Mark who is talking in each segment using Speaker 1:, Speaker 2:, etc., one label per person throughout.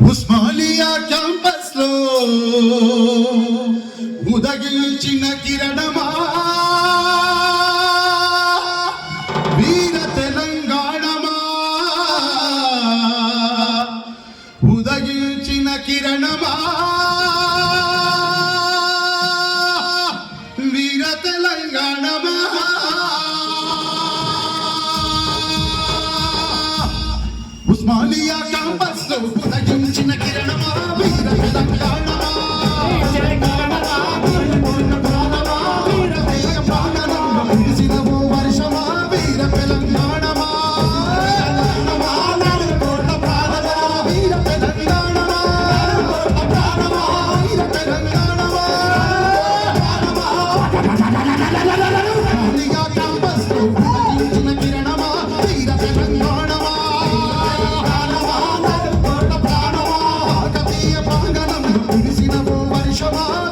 Speaker 1: ఉస్మానియా క్యాంపస్లో ఉదగించిన కిరణమా. వీర తెలంగాణమా. ఉదగించిన కిరణమా. వీర తెలంగాణమా. ఉస్మానియా క్యాంపస్లో সভা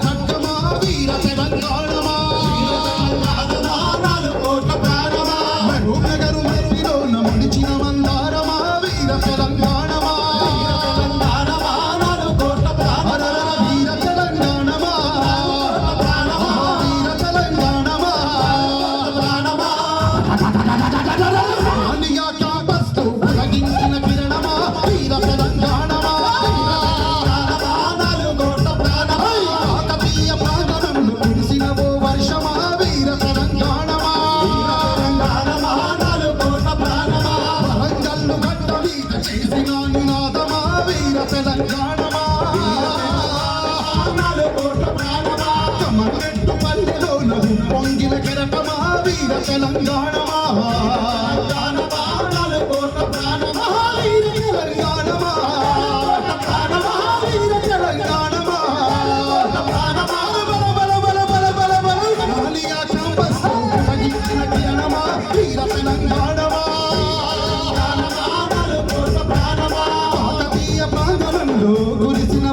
Speaker 1: சட்டமா வீரத்தை வந்தாளமா ఆయుధ తెలంగాణ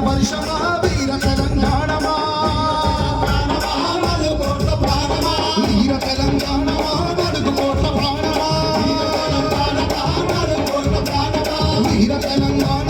Speaker 1: Barışama Hira Telangana.